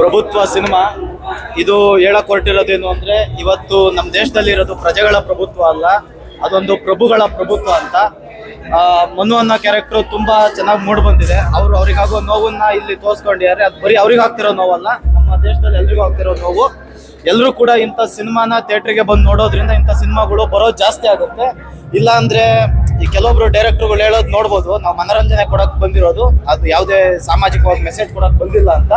ಪ್ರಭುತ್ವ ಸಿನಿಮಾ. ಇದು ಹೇಳಕ್ ಹೊರಟಿರೋದೇನು ಅಂದ್ರೆ, ಇವತ್ತು ನಮ್ಮ ದೇಶದಲ್ಲಿ ಇರೋದು ಪ್ರಜೆಗಳ ಪ್ರಭುತ್ವ ಅಲ್ಲ, ಅದೊಂದು ಪ್ರಭುಗಳ ಪ್ರಭುತ್ವ ಅಂತ. ಮನು ಅನ್ನೋ ಕ್ಯಾರೆಕ್ಟರ್ ತುಂಬಾ ಚೆನ್ನಾಗಿ ಮೂಡ್ ಬಂದಿದೆ. ಅವ್ರು ಅವ್ರಿಗಾಗೋ ನೋವನ್ನ ಇಲ್ಲಿ ತೋರಿಸ್ಕೊಂಡಿದ್ದಾರೆ. ಅದು ಬರೀ ಅವ್ರಿಗೆ ಆಗ್ತಿರೋ ನೋವಲ್ಲ, ನಮ್ಮ ದೇಶದಲ್ಲಿ ಎಲ್ರಿಗೂ ಆಗ್ತಿರೋ ನೋವು. ಎಲ್ಲರೂ ಕೂಡ ಇಂಥ ಸಿನಿಮಾನ ಥಿಯೇಟ್ರಿಗೆ ಬಂದು ನೋಡೋದ್ರಿಂದ ಇಂಥ ಸಿನಿಮಾಗಳು ಬರೋದು ಜಾಸ್ತಿ ಆಗುತ್ತೆ. ಇಲ್ಲ ಅಂದ್ರೆ ಈ ಕೆಲವೊಬ್ರು ಡೈರೆಕ್ಟರ್ಗಳು ಹೇಳೋದು ನೋಡ್ಬೋದು. ನಾವು ಮನೋರಂಜನೆ ಕೊಡಕ್ ಬಂದಿರೋದು. ಅದು ಯಾವುದೇ ಸಾಮಾಜಿಕವಾಗಿ ಮೆಸೇಜ್ ಕೊಡಕ್ ಬಂದಿಲ್ಲ ಅಂತ.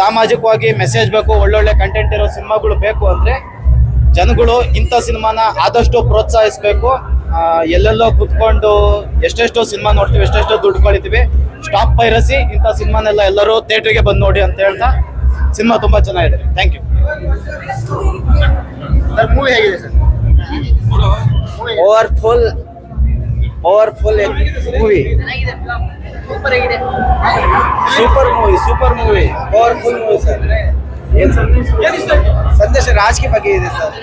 ಸಾಮಾಜಿಕವಾಗಿ ಮೆಸೇಜ್ ಬೇಕು ಒಳ್ಳೊಳ್ಳೆ ಕಂಟೆಂಟ್ ಇರೋ ಸಿನಿಮಾಗಳು ಬೇಕು ಅಂದ್ರೆ ಜನಗಳು ಇಂಥ ಸಿನಿಮಾನ ಆದಷ್ಟು ಪ್ರೋತ್ಸಾಹಿಸಬೇಕು. ಎಲ್ಲೆಲ್ಲೋ ಕುತ್ಕೊಂಡು ಎಷ್ಟೆಷ್ಟೋ ಸಿನಿಮಾ ನೋಡ್ತೀವಿ ಎಷ್ಟೆಷ್ಟೋ ದುಡ್ಡು ಕಳಿತೀವಿ. ಸ್ಟಾಪ್ ಪೈರಸಿ ಇಂಥ ಸಿನಿಮಾನೆಲ್ಲ ಎಲ್ಲರೂ ಥಿಯೇಟ್ರಿಗೆ ಬಂದು ನೋಡಿ ಅಂತ ಹೇಳ್ತಾ ಸಿನಿಮಾ ತುಂಬಾ ಚೆನ್ನಾಗಿದೆ. ಥ್ಯಾಂಕ್ ಯು ಸರ್ ಮೂವಿ ಹೇಗಿದೆ sir powerful powerful movie. Super ಆಗಿದೆ. Super movie super movie powerful movie sir ಏನ್ ಸಂದೇಶ ರಾಜಕೀಯ ಬಗ್ಗೆ ಇದೆ ಸರ್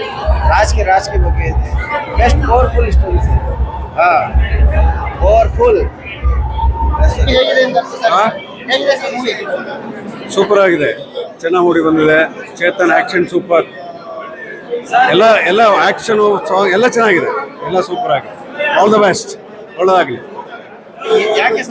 ರಾಜಕೀಯ ರಾಜಕೀಯ ಬಗ್ಗೆ ಇದೆ. ಬೆಸ್ಟ್ ಪವರ್ಫುಲ್ ಸ್ಟೋರಿ ಸರ್ ಹಾ. ಪವರ್ಫುಲ್ ಸೂಪರ್ ಆಗಿದೆ. ಚೆನ್ನಾಗಿ ಮೂಡಿ ಬಂದಿದೆ. ಚೇತನ್ ಆಕ್ಷನ್ ಸೂಪರ್ ಎಲ್ಲ ಎಲ್ಲ ಆಕ್ಷನ್ ಸಾಂಗ್ ಎಲ್ಲ ಚೆನ್ನಾಗಿದೆ. ಎಲ್ಲ ಸೂಪರ್ ಆಗಿದೆ. ಆಲ್ ದ ಬೆಸ್ಟ್ ಒಳ್ಳೆದಾಗಲಿ. ಯಾಕೆ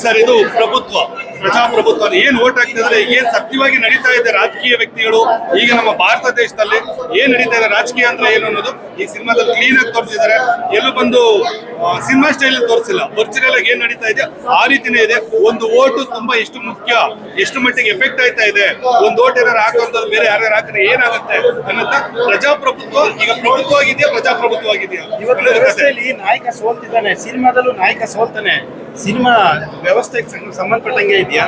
ಸರ್ ಇದು ಪ್ರಭುತ್ವ. ಪ್ರಜಾಪ್ರಭುತ್ವ ಏನ್ ಓಟ್ ಹಾಕ್ತಿದ್ರೆ ಏನ್ ಸತ್ಯವಾಗಿ ನಡೀತಾ ಇದೆ ರಾಜಕೀಯ ವ್ಯಕ್ತಿಗಳು, ಈಗ ನಮ್ಮ ಭಾರತ ದೇಶದಲ್ಲಿ ಏನ್ ನಡೀತಾ ಇದೆ ರಾಜಕೀಯ ಅಂದ್ರೆ ಏನು ಅನ್ನೋದು ಈ ಸಿನಿಮಾದಲ್ಲಿ ಕ್ಲೀನ್ ಆಗಿ ತೋರಿಸಿದ್ದಾರೆ. ಎಲ್ಲೂ ಬಂದು ಸಿನಿಮಾ ಸ್ಟೈಲ್ ತೋರಿಸಿಲ್ಲ. ಒರಿಜಿನಲ್ ಆಗಿ ಏನ್ ನಡೀತಾ ಇದೆ, ಆ ರೀತಿನೇ ಇದೆ. ಒಂದು ಓಟು ತುಂಬಾ ಎಷ್ಟು ಮುಖ್ಯ, ಎಷ್ಟು ಮಟ್ಟಿಗೆ ಎಫೆಕ್ಟ್ ಆಯ್ತಾ ಇದೆ, ಒಂದು ಓಟ್ ಏನಾರು ಹಾಕುವಂಥದ್ದು ಬೇರೆ ಯಾರ್ಯಾರು ಹಾಕಿದ್ರೆ ಏನಾಗುತ್ತೆ ಅನ್ನೋದ ಪ್ರಜಾಪ್ರಭುತ್ವ, ಈಗ ಪ್ರಭುತ್ವ ಆಗಿದೆಯಾ ಪ್ರಜಾಪ್ರಭುತ್ವ ಆಗಿದೆಯಾ ಇವತ್ತು ನಾಯಕ ಸೋಲ್ತಿದ್ದಾನೆ, ಸಿನಿಮಾದಲ್ಲೂ ನಾಯಕ ಸೋಲ್ತಾನೆ. ಸಿನಿಮಾ ವ್ಯವಸ್ಥೆಗೆ ಸಂಬಂಧಪಟ್ಟಂಗೆ ಇದೆಯಾ?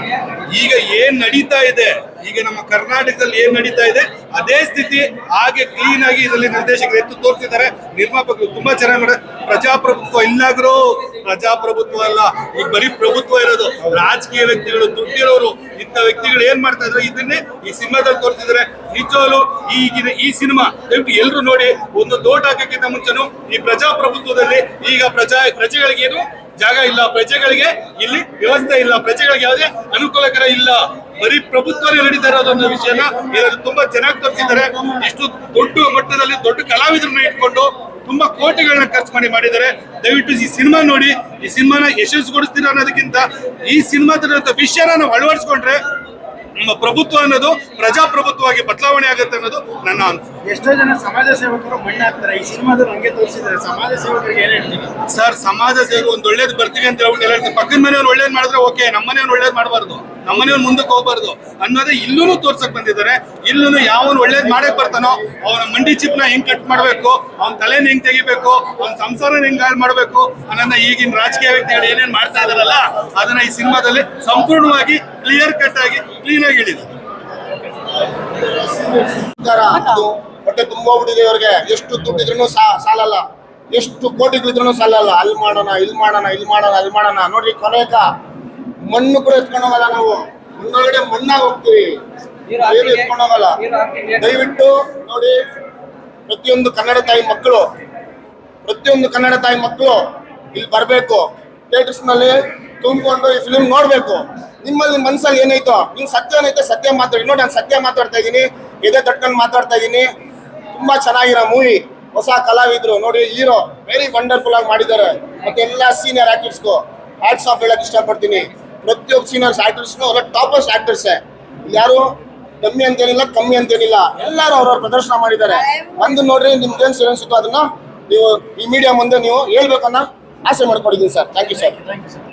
ಈಗ ಏನ್ ನಡೀತಾ ಇದೆ, ಈಗ ನಮ್ಮ ಕರ್ನಾಟಕದಲ್ಲಿ ಏನ್ ನಡೀತಾ ಇದೆ, ಅದೇ ಸ್ಥಿತಿ, ಹಾಗೆ ಕ್ಲೀನ್ ಆಗಿ ಇದರಲ್ಲಿ ನಿರ್ದೇಶಕರು ಎತ್ತು ತೋರಿಸಿದ್ದಾರೆ. ನಿರ್ಮಾಪಕರು ತುಂಬಾ ಚೆನ್ನಾಗಿ ಮಾಡ ಪ್ರಜಾಪ್ರಭುತ್ವ ಇಲ್ಲಾಗ್ರೂ ಪ್ರಜಾಪ್ರಭುತ್ವ ಅಲ್ಲ, ಈಗ ಬರೀ ಪ್ರಭುತ್ವ ಇರೋದು. ರಾಜಕೀಯ ವ್ಯಕ್ತಿಗಳು ದುಡ್ಡಿರೋರು, ಇಂಥ ವ್ಯಕ್ತಿಗಳು ಏನ್ ಮಾಡ್ತಾ ಇದ್ರು? ಇದನ್ನೇ ಈ ಸಿನಿಮಾದಲ್ಲಿ ತೋರಿಸಿದ್ದಾರೆ. ನಿಜವಾಗ್ಲು ಈಗಿನ ಈ ಸಿನಿಮಾ ಎಲ್ರು ನೋಡಿ, ಒಂದು ದೋಟ್ ಹಾಕಕ್ಕಿಂತ ಮುಂಚೆನು ಈ ಪ್ರಜಾಪ್ರಭುತ್ವದಲ್ಲಿ ಈಗ ಪ್ರಜಾ ಪ್ರಜೆಗಳಿಗೆ ಏನು ಜಾಗ ಇಲ್ಲ ಪ್ರಜೆಗಳಿಗೆ, ಇಲ್ಲಿ ವ್ಯವಸ್ಥೆ ಇಲ್ಲ. ಪ್ರಜೆಗಳಿಗೆ ಯಾವುದೇ ಅನುಕೂಲಕರ ಇಲ್ಲ. ಬರೀ ಪ್ರಭುತ್ವನೇ ನಡೀತಾ ಇರೋದು ಅನ್ನೋ ವಿಷಯನ ಇದರಲ್ಲಿ ತುಂಬಾ ಚೆನ್ನಾಗಿ ತೋರಿಸಿದ್ದಾರೆ. ಇಷ್ಟು ದೊಡ್ಡ ಮಟ್ಟದಲ್ಲಿ ದೊಡ್ಡ ಕಲಾವಿದರನ್ನ ಇಟ್ಕೊಂಡು ತುಂಬಾ ಕೋಟಿಗಳನ್ನ ಖರ್ಚು ಮಾಡಿ ಮಾಡಿದ್ದಾರೆ. ದಯವಿಟ್ಟು ಈ ಸಿನಿಮಾ ನೋಡಿ, ಈ ಸಿನಿಮಾನ ಯಶಸ್ಸುಗೊಳಿಸ್ತೀರಾ ಅನ್ನೋದಕ್ಕಿಂತ ಈ ಸಿನಿಮಾದ ವಿಷಯನ ನಾವು ಅಳವಡಿಸ್ಕೊಂಡ್ರೆ ನಮ್ಮ ಪ್ರಭುತ್ವ ಅನ್ನೋದು ಪ್ರಜಾಪ್ರಭುತ್ವವಾಗಿ ಬದಲಾವಣೆ ಆಗುತ್ತೆ ಅನ್ನೋದು ನನ್ನ ಅನ್ಸು. ಎಷ್ಟೋ ಜನ ಸಮಾಜ ಸೇವಕರು ಮಣ್ಣಾಗ್ತಾರೆ ಈ ಸಿನಿಮಾದಲ್ಲಿ ಹಂಗೆ ತೋರಿಸಿದ್ದಾರೆ. ಸಮಾಜ ಸೇವಕರಿಗೆ ಏನ್ ಹೇಳ್ತೀವಿ ಸರ್ ಸಮಾಜ ಸೇವೆ ಒಂದ್ ಒಳ್ಳೇದು ಬರ್ತೀವಿ ಅಂತ ಹೇಳ್ಬಿಟ್ಟು ಹೇಳ್ತಾರೆ. ಪಕ್ಕದ ಮನೆಯವ್ರು ಒಳ್ಳೇದು ಮಾಡಿದ್ರೆ ಓಕೆ ನಮ್ಮ ಮನೆಯವ್ರು ಒಳ್ಳೇದು ಮಾಡಬಾರ್ದು. ನಮ್ಮ ಮನೆಯವ್ರು ಮುಂದಕ್ಕೆ ಹೋಗ್ಬಾರ್ದು ಅನ್ನೋದೇ ಇಲ್ಲೂ ತೋರ್ಸಕ್ ಬಂದಿದ್ದಾರೆ. ಇಲ್ಲೂ ಯಾವನು ಒಳ್ಳೇದ್ ಮಾಡಕ್ ಬರ್ತಾನೋ ಅವನ ಮಂಡಿ ಚಿಪ್ನ ಹೆಂಗ್ ಕಟ್ ಮಾಡ್ಬೇಕು ಅವ್ನ ತಲೆನ ಹೆಂಗ್ ತೆಗಿಬೇಕು ಅವ್ನ ಸಂಸಾರನ ಹೆಂಗ್ ಹಾಳು ಮಾಡ್ಬೇಕು ಅನ್ನೋದನ್ನ ಈಗಿನ ರಾಜಕೀಯ ವ್ಯಕ್ತಿಗಳು ಏನೇನ್ ಮಾಡ್ತಾ ಇದಾರಲ್ಲ ಅದನ್ನ ಈ ಸಿನಿಮಾದಲ್ಲಿ ಸಂಪೂರ್ಣವಾಗಿ ಕ್ಲಿಯರ್ ಕಟ್ ಆಗಿ ಕ್ಲೀನ್ ಅದು ಹೊಟ್ಟೆ ತುಂಬಾ ಬಿಟ್ಟಿದೆ ಇವ್ರಿಗೆ. ಎಷ್ಟು ದುಡ್ಡಿದ್ರು ಸಾಲಲ್ಲ. ಎಷ್ಟು ಕೋಟಿಗಳಿದ್ರು ಸಾಲಲ್ಲ. ಅಲ್ಲಿ ಮಾಡೋಣ ಇಲ್ಲಿ ಮಾಡೋಣ ಇಲ್ಲಿ ಮಾಡೋಣ ಅಲ್ಲಿ ಮಾಡೋಣ. ನೋಡ್ರಿ ಕೊನೆಕ ಮಣ್ಣು ಕೂಡ ಎತ್ಕೊಂಡೋಗಲ್ಲ ನಾವು. ಮಣ್ಣೊಳಗಡೆ ಮಣ್ಣಾಗ ಹೋಗ್ತೀವಿ. ಏನು ಎತ್ಕೊಂಡು ಹೋಗಲ್ಲ. ದಯವಿಟ್ಟು ನೋಡಿ ಪ್ರತಿಯೊಂದು ಕನ್ನಡ ತಾಯಿ ಮಕ್ಕಳು. ಪ್ರತಿಯೊಂದು ಕನ್ನಡ ತಾಯಿ ಮಕ್ಕಳು ಇಲ್ಲಿ ಬರಬೇಕು. ಥಿಯೇಟರ್ಸ್ನಲ್ಲಿ ತುಂಬಿಕೊಂಡು ಈ ಫಿಲ್ಮ್ ನೋಡ್ಬೇಕು. ನಿಮ್ಮಲ್ಲಿ ಮನ್ಸಲ್ಲಿ ಏನೈತೋ ನಿಮ್ ಸತ್ಯ ಏನೈತೆ ಸತ್ಯ ಮಾತಾಡಿ. ನೋಡಿ, ನಾನು ಸತ್ಯ ಮಾತಾಡ್ತಾ ಇದ್ದೀನಿ, ಎದೆ ತಟ್ಕೊಂಡು ಮಾತಾಡ್ತಾ ಇದ್ದೀನಿ. ತುಂಬಾ ಚೆನ್ನಾಗಿರೋ ಮೂವಿ ಹೊಸ ಕಲಾವಿದ್ರು. ನೋಡಿ ಹೀರೋ ವೆರಿ ವಂಡರ್ಫುಲ್ ಆಗಿ ಮಾಡಿದ್ದಾರೆ. ಮತ್ತೆ ಎಲ್ಲ ಸೀನಿಯರ್ ಆಕ್ಟರ್ಸ್ಗೂ ಹ್ಯಾಟ್ಸ್ ಆಫ್ ಹೇಳಕ್ ಇಷ್ಟಪಡ್ತೀನಿ. ಪ್ರತಿಯೊಬ್ಬ ಸೀನಿಯರ್ಸ್ ಆಕ್ಟರ್ಸ್ನು ಅವ್ರ ಟಾಪಸ್ಟ್ ಆಕ್ಟರ್ಸೇ ಯಾರು? ಕಮ್ಮಿ ಅಂತೇನಿಲ್ಲ ಕಮ್ಮಿ ಅಂತೇನಿಲ್ಲ. ಎಲ್ಲರೂ ಅವ್ರವ್ರ ಪ್ರದರ್ಶನ ಮಾಡಿದ್ದಾರೆ. ಬಂದು ನೋಡ್ರಿ, ನಿಮ್ಗೆ ಏನ್ ಇತ್ತು ಅದನ್ನ ನೀವು ಈ ಮೀಡಿಯಾ ಮುಂದೆ ನೀವು ಹೇಳ್ಬೇಕನ್ನ ಆಸೆ ಮಾಡ್ಕೊಂಡಿದ್ದೀನಿ ಸರ್. Thank you sir